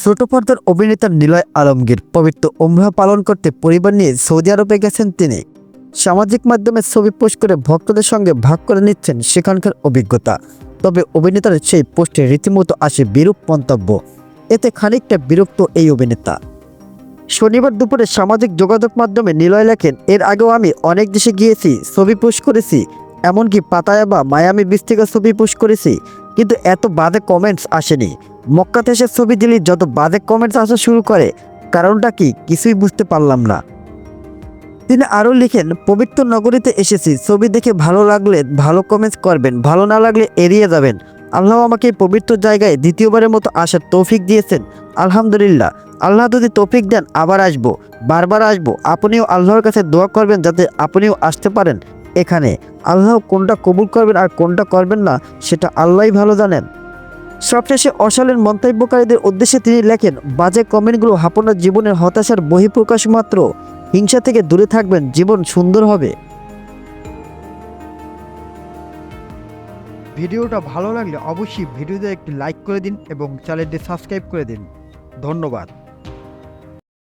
ছোট পর্দার অভিনেতা নিলয় আলমগীর পবিত্র ওমরা পালন করতে পরিবার নিয়ে সৌদি আরবে গেছেন তিনি। সামাজিক মাধ্যমে ছবি পোস্ট করে ভক্তদের সঙ্গে ভাগ করে নিচ্ছেন সেখানকার অভিজ্ঞতা। তবে অভিনেতার সেই পোস্টে রীতিমতো আসে বিরূপ মন্তব্য। এতে খানিকটা বিরক্ত এই অভিনেতা। শনিবার দুপুরে সামাজিক যোগাযোগ মাধ্যমে নিলয় লেখেন, এর আগেও আমি অনেক দেশে গিয়েছি, ছবি পোস্ট করেছি। এমনকি পাতায়া বা মায়ামি বিচ থেকে ছবি পোস্ট করেছি। কিন্তু এত বাজে কমেন্টস আসেনি। মক্কাতে এসে ছবি দিলে, যত বাজে কমেন্টস আসা শুরু করে, কারণটা কি কিছুই বুঝতে পারলাম না। তিনি আরও লিখেন, পবিত্র নগরীতে এসেছি, ছবি দেখে ভালো লাগলে ভালো কমেন্টস করবেন, ভালো না লাগলে এড়িয়ে যাবেন। আল্লাহ আমাকে পবিত্র জায়গায় দ্বিতীয়বারের মতো আসার তৌফিক দিয়েছেন। আলহামদুলিল্লাহ। আল্লাহ যদি তৌফিক দেন, আবার আসব, বারবার আসব। আপনিও আল্লাহর কাছে দোয়া করবেন যাতে আপনিও আসতে পারেন। এখানে। আল্লাহ কোনটা কবুল করবেন আর কোনটা করবেন না, সেটা আল্লাহই ভালো জানেন। সবশেষে অশালীন মন্তব্যকারীদের উদ্দেশ্যে তিনি লেখেন, বাজে কমেন্টগুলো আপনার জীবনের হতাশার বহিঃপ্রকাশ মাত্র। হিংসা থেকে দূরে থাকবেন, জীবন সুন্দর হবে। ভিডিওটা ভালো লাগলে অবশ্যই ভিডিওতে একটি লাইক করে দিন এবং চ্যানেলটি সাবস্ক্রাইব করে দিন। ধন্যবাদ।